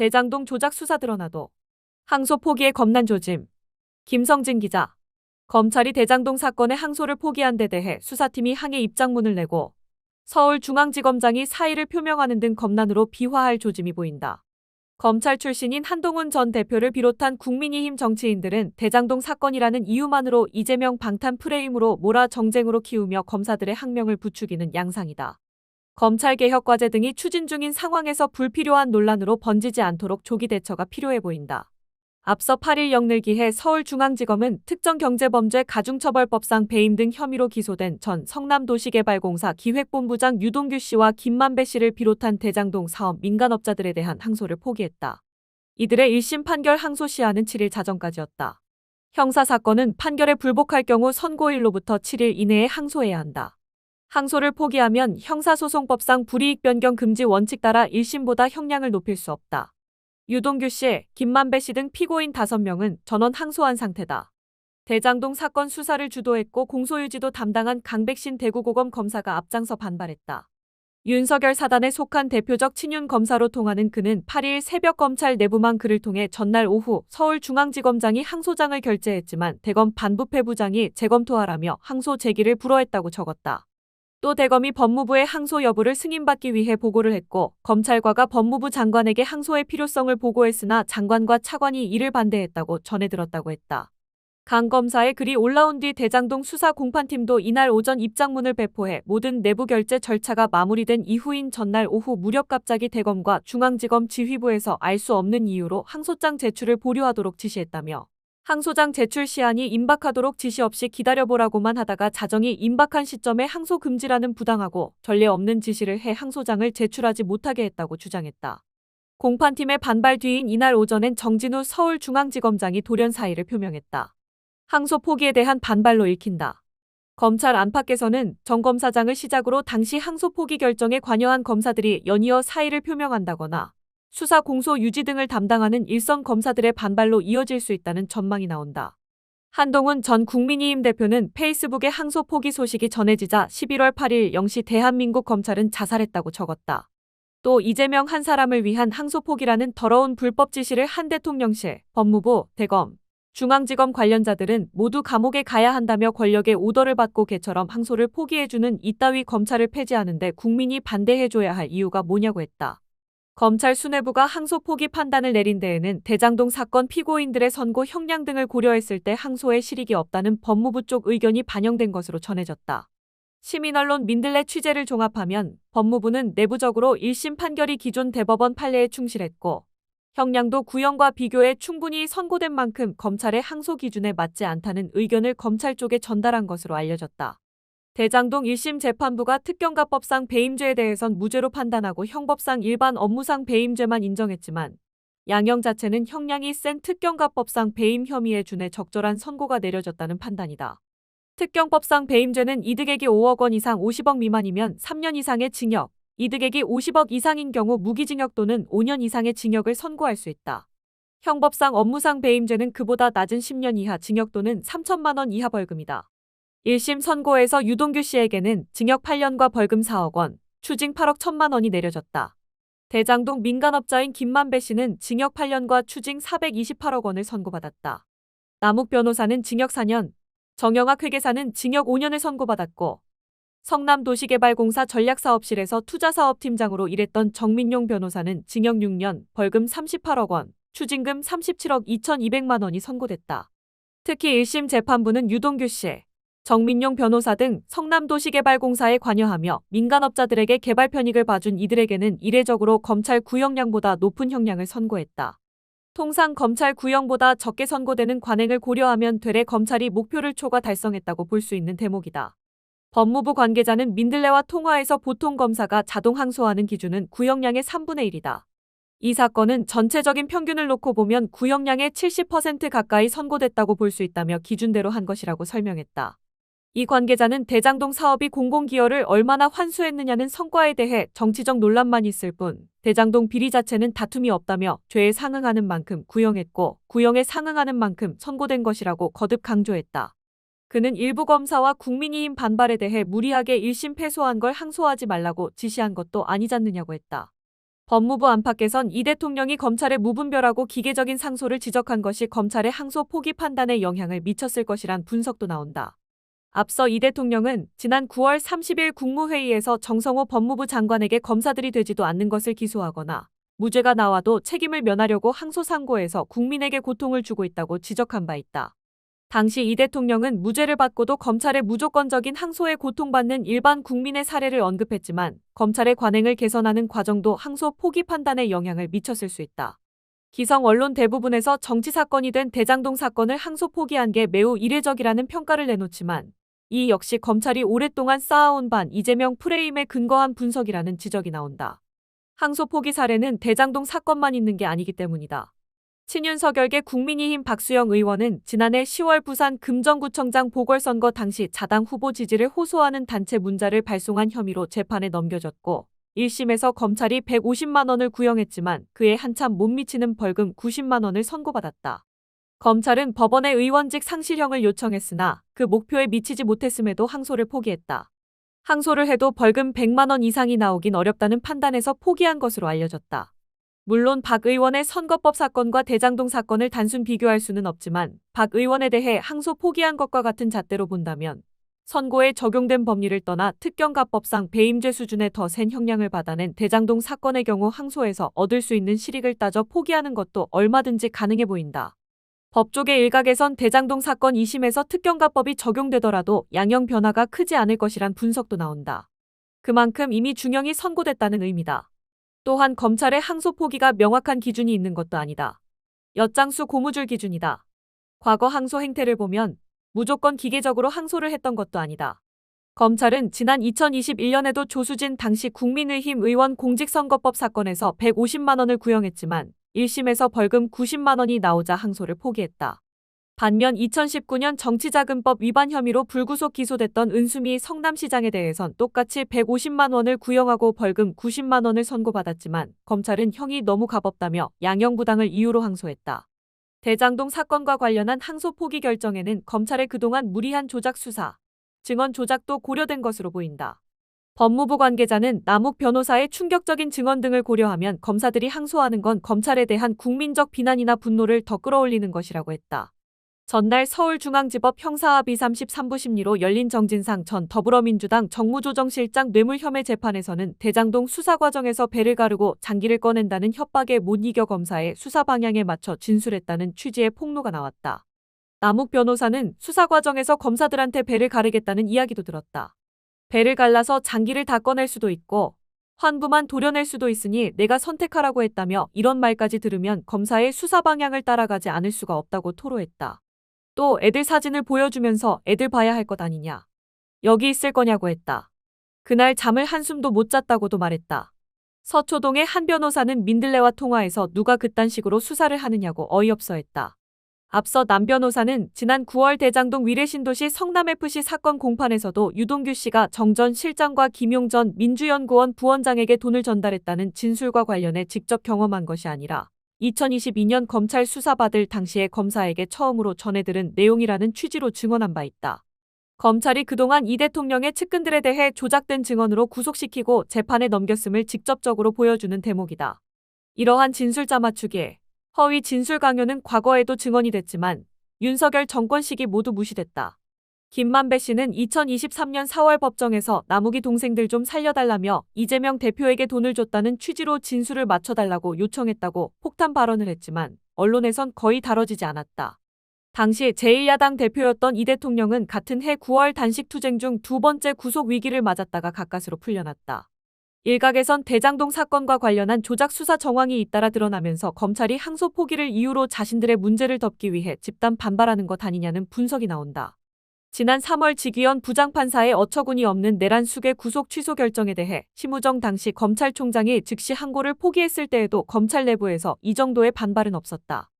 대장동 조작 수사 드러나도. 항소 포기에 겁난 조짐. 김성진 기자. 검찰이 대장동 사건의 항소를 포기한 데 대해 수사팀이 항의 입장문을 내고 서울중앙지검장이 사의를 표명하는 등 검난으로 비화할 조짐이 보인다. 검찰 출신인 한동훈 전 대표를 비롯한 국민의힘 정치인들은 대장동 사건이라는 이유만으로 이재명 방탄 프레임으로 몰아 정쟁으로 키우며 검사들의 항명을 부추기는 양상이다. 검찰 개혁 과제 등이 추진 중인 상황에서 불필요한 논란으로 번지지 않도록 조기 대처가 필요해 보인다. 앞서 8일 영늘기해 서울중앙지검은 특정경제범죄 가중처벌법상 배임 등 혐의로 기소된 전 성남도시개발공사 기획본부장 유동규 씨와 김만배 씨를 비롯한 대장동 사업 민간업자들에 대한 항소를 포기했다. 이들의 1심 판결 항소 시한은 7일 자정까지였다. 형사사건은 판결에 불복할 경우 선고일로부터 7일 이내에 항소해야 한다. 항소를 포기하면 형사소송법상 불이익 변경 금지 원칙 따라 1심보다 형량을 높일 수 없다. 유동규 씨, 김만배 씨 등 피고인 5명은 전원 항소한 상태다. 대장동 사건 수사를 주도했고 공소유지도 담당한 강백신 대구고검 검사가 앞장서 반발했다. 윤석열 사단에 속한 대표적 친윤 검사로 통하는 그는 8일 새벽 검찰 내부망 글을 통해 전날 오후 서울중앙지검장이 항소장을 결재했지만 대검 반부패 부장이 재검토하라며 항소 제기를 불허했다고 적었다. 또 대검이 법무부의 항소 여부를 승인받기 위해 보고를 했고 검찰과가 법무부 장관에게 항소의 필요성을 보고했으나 장관과 차관이 이를 반대했다고 전해 들었다고 했다. 강 검사의 글이 올라온 뒤 대장동 수사 공판팀도 이날 오전 입장문을 배포해 모든 내부 결재 절차가 마무리된 이후인 전날 오후 무렵 갑자기 대검과 중앙지검 지휘부에서 알 수 없는 이유로 항소장 제출을 보류하도록 지시했다며 항소장 제출 시한이 임박하도록 지시 없이 기다려보라고만 하다가 자정이 임박한 시점에 항소 금지라는 부당하고 전례 없는 지시를 해 항소장을 제출하지 못하게 했다고 주장했다. 공판팀의 반발 뒤인 이날 오전엔 정진우 서울중앙지검장이 돌연 사의를 표명했다. 항소 포기에 대한 반발로 읽힌다. 검찰 안팎에서는 정 검사장을 시작으로 당시 항소 포기 결정에 관여한 검사들이 연이어 사의를 표명한다거나 수사 공소 유지 등을 담당하는 일선 검사들의 반발로 이어질 수 있다는 전망이 나온다. 한동훈 전 국민의힘 대표는 페이스북에 항소 포기 소식이 전해지자 11월 8일 0시 대한민국 검찰은 자살했다고 적었다. 또 이재명 한 사람을 위한 항소 포기라는 더러운 불법 지시를 한 대통령실, 법무부, 대검, 중앙지검 관련자들은 모두 감옥에 가야 한다며 권력의 오더를 받고 개처럼 항소를 포기해주는 이따위 검찰을 폐지하는데 국민이 반대해줘야 할 이유가 뭐냐고 했다. 검찰 수뇌부가 항소 포기 판단을 내린 데에는 대장동 사건 피고인들의 선고 형량 등을 고려했을 때 항소에 실익이 없다는 법무부 쪽 의견이 반영된 것으로 전해졌다. 시민 언론 민들레 취재를 종합하면 법무부는 내부적으로 1심 판결이 기존 대법원 판례에 충실했고 형량도 구형과 비교해 충분히 선고된 만큼 검찰의 항소 기준에 맞지 않다는 의견을 검찰 쪽에 전달한 것으로 알려졌다. 대장동 1심 재판부가 특경가법상 배임죄에 대해선 무죄로 판단하고 형법상 일반 업무상 배임죄만 인정했지만 양형 자체는 형량이 센 특경가법상 배임 혐의에 준해 적절한 선고가 내려졌다는 판단이다. 특경법상 배임죄는 이득액이 5억 원 이상 50억 미만이면 3년 이상의 징역, 이득액이 50억 이상인 경우 무기징역 또는 5년 이상의 징역을 선고할 수 있다. 형법상 업무상 배임죄는 그보다 낮은 10년 이하 징역 또는 3천만 원 이하 벌금이다. 1심 선고에서 유동규 씨에게는 징역 8년과 벌금 4억 원, 추징 8억 1천만 원이 내려졌다. 대장동 민간업자인 김만배 씨는 징역 8년과 추징 428억 원을 선고받았다. 남욱 변호사는 징역 4년, 정영학 회계사는 징역 5년을 선고받았고 성남도시개발공사 전략사업실에서 투자사업팀장으로 일했던 정민용 변호사는 징역 6년, 벌금 38억 원, 추징금 37억 2,200만 원이 선고됐다. 특히 1심 재판부는 유동규 씨, 정민용 변호사 등 성남도시개발공사에 관여하며 민간업자들에게 개발 편익을 봐준 이들에게는 이례적으로 검찰 구형량보다 높은 형량을 선고했다. 통상 검찰 구형보다 적게 선고되는 관행을 고려하면 되레 검찰이 목표를 초과 달성했다고 볼 수 있는 대목이다. 법무부 관계자는 민들레와 통화에서 보통 검사가 자동 항소하는 기준은 구형량의 3분의 1이다. 이 사건은 전체적인 평균을 놓고 보면 구형량의 70% 가까이 선고됐다고 볼 수 있다며 기준대로 한 것이라고 설명했다. 이 관계자는 대장동 사업이 공공기여를 얼마나 환수했느냐는 성과에 대해 정치적 논란만 있을 뿐 대장동 비리 자체는 다툼이 없다며 죄에 상응하는 만큼 구형했고 구형에 상응하는 만큼 선고된 것이라고 거듭 강조했다. 그는 일부 검사와 국민의힘 반발에 대해 무리하게 1심 패소한 걸 항소하지 말라고 지시한 것도 아니잖느냐고 했다. 법무부 안팎에선 이 대통령이 검찰의 무분별하고 기계적인 상소를 지적한 것이 검찰의 항소 포기 판단에 영향을 미쳤을 것이란 분석도 나온다. 앞서 이 대통령은 지난 9월 30일 국무회의에서 정성호 법무부 장관에게 검사들이 되지도 않는 것을 기소하거나 무죄가 나와도 책임을 면하려고 항소 상고에서 국민에게 고통을 주고 있다고 지적한 바 있다. 당시 이 대통령은 무죄를 받고도 검찰의 무조건적인 항소에 고통받는 일반 국민의 사례를 언급했지만 검찰의 관행을 개선하는 과정도 항소 포기 판단에 영향을 미쳤을 수 있다. 기성 언론 대부분에서 정치 사건이 된 대장동 사건을 항소 포기한 게 매우 이례적이라는 평가를 내놓지만 이 역시 검찰이 오랫동안 쌓아온 반 이재명 프레임에 근거한 분석이라는 지적이 나온다. 항소 포기 사례는 대장동 사건만 있는 게 아니기 때문이다. 친윤서결계 국민의힘 박수영 의원은 지난해 10월 부산 금정구청장 보궐선거 당시 자당 후보 지지를 호소하는 단체 문자를 발송한 혐의로 재판에 넘겨졌고 1심에서 검찰이 150만 원을 구형했지만 그에 한참 못 미치는 벌금 90만 원을 선고받았다. 검찰은 법원에 의원직 상실형을 요청했으나 그 목표에 미치지 못했음에도 항소를 포기했다. 항소를 해도 벌금 100만 원 이상이 나오긴 어렵다는 판단에서 포기한 것으로 알려졌다. 물론 박 의원의 선거법 사건과 대장동 사건을 단순 비교할 수는 없지만 박 의원에 대해 항소 포기한 것과 같은 잣대로 본다면 선고에 적용된 법리를 떠나 특경가법상 배임죄 수준의 더 센 형량을 받아낸 대장동 사건의 경우 항소에서 얻을 수 있는 실익을 따져 포기하는 것도 얼마든지 가능해 보인다. 법조계 일각에선 대장동 사건 2심에서 특경가법이 적용되더라도 양형 변화가 크지 않을 것이란 분석도 나온다. 그만큼 이미 중형이 선고됐다는 의미다. 또한 검찰의 항소 포기가 명확한 기준이 있는 것도 아니다. 엿장수 고무줄 기준이다. 과거 항소 행태를 보면 무조건 기계적으로 항소를 했던 것도 아니다. 검찰은 지난 2021년에도 조수진 당시 국민의힘 의원 공직선거법 사건에서 150만 원을 구형했지만 1심에서 벌금 90만 원이 나오자 항소를 포기했다. 반면 2019년 정치자금법 위반 혐의로 불구속 기소됐던 은수미 성남시장에 대해선 똑같이 150만 원을 구형하고 벌금 90만 원을 선고받았지만 검찰은 형이 너무 가볍다며 양형부당을 이유로 항소했다. 대장동 사건과 관련한 항소 포기 결정에는 검찰의 그동안 무리한 조작 수사, 증언 조작도 고려된 것으로 보인다. 법무부 관계자는 남욱 변호사의 충격적인 증언 등을 고려하면 검사들이 항소하는 건 검찰에 대한 국민적 비난이나 분노를 더 끌어올리는 것이라고 했다. 전날 서울중앙지법 형사합의 33부 심리로 열린 정진상 전 더불어민주당 정무조정실장 뇌물혐의 재판에서는 대장동 수사 과정에서 배를 가르고 장기를 꺼낸다는 협박에 못 이겨 검사의 수사 방향에 맞춰 진술했다는 취지의 폭로가 나왔다. 남욱 변호사는 수사 과정에서 검사들한테 배를 가르겠다는 이야기도 들었다. 배를 갈라서 장기를 다 꺼낼 수도 있고 환부만 도려낼 수도 있으니 내가 선택하라고 했다며 이런 말까지 들으면 검사의 수사 방향을 따라가지 않을 수가 없다고 토로했다. 또 애들 사진을 보여주면서 애들 봐야 할 것 아니냐. 여기 있을 거냐고 했다. 그날 잠을 한숨도 못 잤다고도 말했다. 서초동의 한 변호사는 민들레와 통화해서 누가 그딴 식으로 수사를 하느냐고 어이없어 했다. 앞서 남 변호사는 지난 9월 대장동 위례신도시 성남FC 사건 공판에서도 유동규 씨가 정전 실장과 김용전 민주연구원 부원장에게 돈을 전달했다는 진술과 관련해 직접 경험한 것이 아니라 2022년 검찰 수사받을 당시에 검사에게 처음으로 전해들은 내용이라는 취지로 증언한 바 있다. 검찰이 그동안 이 대통령의 측근들에 대해 조작된 증언으로 구속시키고 재판에 넘겼음을 직접적으로 보여주는 대목이다. 이러한 진술자 맞추기에 허위 진술 강요는 과거에도 증언이 됐지만 윤석열 정권 시기 모두 무시됐다. 김만배 씨는 2023년 4월 법정에서 남욱이 동생들 좀 살려달라며 이재명 대표에게 돈을 줬다는 취지로 진술을 맞춰달라고 요청했다고 폭탄 발언을 했지만 언론에선 거의 다뤄지지 않았다. 당시 제1야당 대표였던 이 대통령은 같은 해 9월 단식 투쟁 중 두 번째 구속 위기를 맞았다가 가까스로 풀려났다. 일각에선 대장동 사건과 관련한 조작 수사 정황이 잇따라 드러나면서 검찰이 항소 포기를 이유로 자신들의 문제를 덮기 위해 집단 반발하는 것 아니냐는 분석이 나온다. 지난 3월 지기현 부장판사의 어처구니 없는 내란 수계 구속 취소 결정에 대해 심우정 당시 검찰총장이 즉시 항고를 포기했을 때에도 검찰 내부에서 이 정도의 반발은 없었다.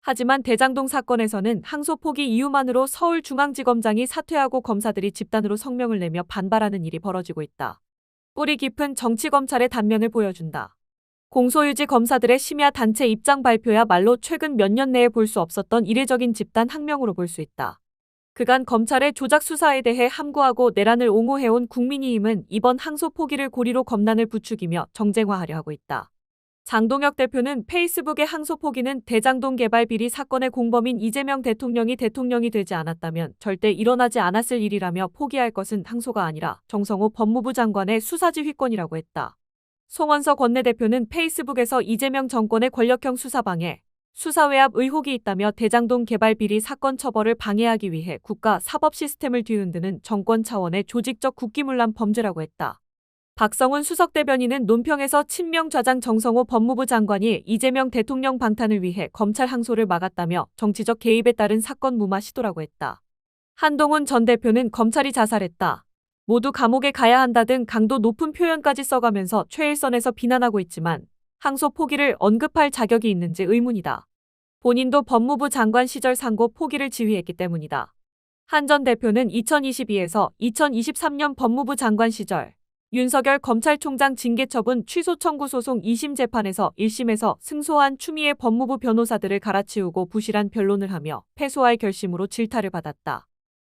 하지만 대장동 사건에서는 항소 포기 이유만으로 서울중앙지검장이 사퇴하고 검사들이 집단으로 성명을 내며 반발하는 일이 벌어지고 있다. 뿌리 깊은 정치검찰의 단면을 보여준다. 공소유지 검사들의 심야 단체 입장 발표야 말로 최근 몇 년 내에 볼 수 없었던 이례적인 집단 항명으로 볼 수 있다. 그간 검찰의 조작 수사에 대해 함구하고 내란을 옹호해온 국민의힘은 이번 항소 포기를 고리로 검난을 부추기며 정쟁화하려 하고 있다. 장동혁 대표는 페이스북에 항소 포기는 대장동 개발 비리 사건의 공범인 이재명 대통령이 대통령이 되지 않았다면 절대 일어나지 않았을 일이라며 포기할 것은 항소가 아니라 정성호 법무부 장관의 수사지휘권이라고 했다. 송원석 원내대표는 페이스북에서 이재명 정권의 권력형 수사방해, 수사외압 의혹이 있다며 대장동 개발 비리 사건 처벌을 방해하기 위해 국가 사법 시스템을 뒤흔드는 정권 차원의 조직적 국기문란 범죄라고 했다. 박성훈 수석 대변인은 논평에서 친명 좌장 정성호 법무부 장관이 이재명 대통령 방탄을 위해 검찰 항소를 막았다며 정치적 개입에 따른 사건 무마 시도라고 했다. 한동훈 전 대표는 검찰이 자살했다. 모두 감옥에 가야 한다 등 강도 높은 표현까지 써가면서 최일선에서 비난하고 있지만 항소 포기를 언급할 자격이 있는지 의문이다. 본인도 법무부 장관 시절 상고 포기를 지휘했기 때문이다. 한 전 대표는 2022에서 2023년 법무부 장관 시절 윤석열 검찰총장 징계처분 취소 청구 소송 2심 재판에서 1심에서 승소한 추미애 법무부 변호사들을 갈아치우고 부실한 변론을 하며 패소할 결심으로 질타를 받았다.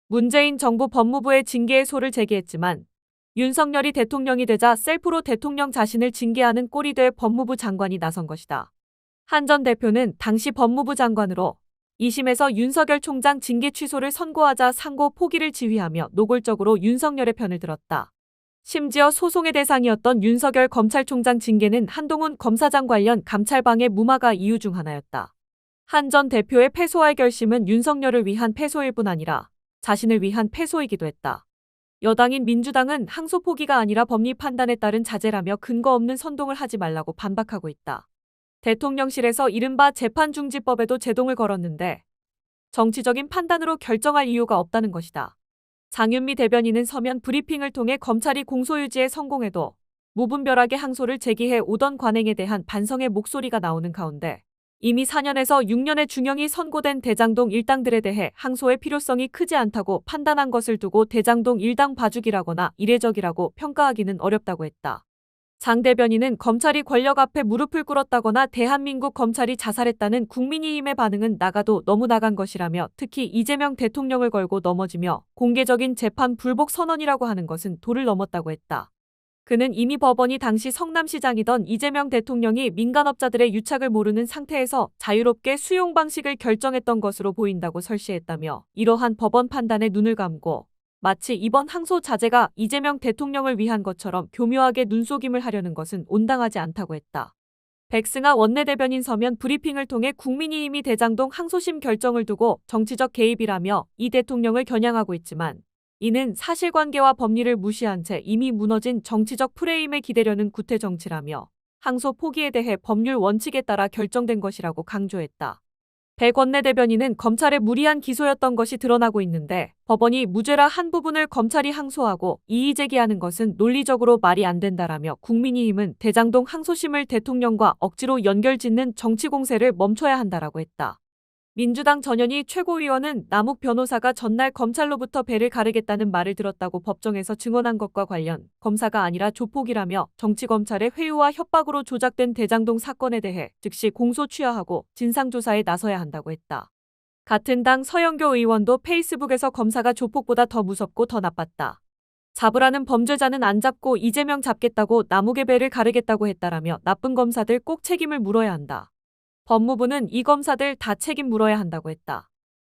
문재인 정부 법무부의 징계의 소를 제기했지만 윤석열이 대통령이 되자 셀프로 대통령 자신을 징계하는 꼴이 돼 법무부 장관이 나선 것이다. 한 전 대표는 당시 법무부 장관으로 2심에서 윤석열 총장 징계 취소를 선고하자 상고 포기를 지휘하며 노골적으로 윤석열의 편을 들었다. 심지어 소송의 대상이었던 윤석열 검찰총장 징계는 한동훈 검사장 관련 감찰방해 무마가 이유 중 하나였다. 한 전 대표의 패소할 결심은 윤석열을 위한 패소일 뿐 아니라 자신을 위한 패소이기도 했다. 여당인 민주당은 항소 포기가 아니라 법리 판단에 따른 자제라며 근거 없는 선동을 하지 말라고 반박하고 있다. 대통령실에서 이른바 재판 중지법에도 제동을 걸었는데 정치적인 판단으로 결정할 이유가 없다는 것이다. 장윤미 대변인은 서면 브리핑을 통해 검찰이 공소유지에 성공해도 무분별하게 항소를 제기해 오던 관행에 대한 반성의 목소리가 나오는 가운데 이미 4년에서 6년의 중형이 선고된 대장동 일당들에 대해 항소의 필요성이 크지 않다고 판단한 것을 두고 대장동 일당 봐주기라거나 이례적이라고 평가하기는 어렵다고 했다. 장 대변인은 검찰이 권력 앞에 무릎을 꿇었다거나 대한민국 검찰이 자살했다는 국민의힘의 반응은 나가도 너무 나간 것이라며 특히 이재명 대통령을 걸고 넘어지며 공개적인 재판 불복 선언이라고 하는 것은 도를 넘었다고 했다. 그는 이미 법원이 당시 성남시장이던 이재명 대통령이 민간업자들의 유착을 모르는 상태에서 자유롭게 수용 방식을 결정했던 것으로 보인다고 설시했다며 이러한 법원 판단에 눈을 감고 마치 이번 항소 자제가 이재명 대통령을 위한 것처럼 교묘하게 눈속임을 하려는 것은 온당하지 않다고 했다. 백승아 원내대변인 서면 브리핑을 통해 국민의힘이 대장동 항소심 결정을 두고 정치적 개입이라며 이 대통령을 겨냥하고 있지만 이는 사실관계와 법리를 무시한 채 이미 무너진 정치적 프레임에 기대려는 구태 정치라며 항소 포기에 대해 법률 원칙에 따라 결정된 것이라고 강조했다. 백 원내대변인은 검찰의 무리한 기소였던 것이 드러나고 있는데 법원이 무죄라 한 부분을 검찰이 항소하고 이의 제기하는 것은 논리적으로 말이 안 된다라며 국민의힘은 대장동 항소심을 대통령과 억지로 연결짓는 정치 공세를 멈춰야 한다라고 했다. 민주당 전현희 최고위원은 남욱 변호사가 전날 검찰로부터 배를 가르겠다는 말을 들었다고 법정에서 증언한 것과 관련 검사가 아니라 조폭이라며 정치검찰의 회유와 협박으로 조작된 대장동 사건에 대해 즉시 공소 취하하고 진상조사에 나서야 한다고 했다. 같은 당 서영교 의원도 페이스북에서 검사가 조폭보다 더 무섭고 더 나빴다. 잡으라는 범죄자는 안 잡고 이재명 잡겠다고 남욱의 배를 가르겠다고 했다라며 나쁜 검사들 꼭 책임을 물어야 한다. 법무부는 이 검사들 다 책임 물어야 한다고 했다.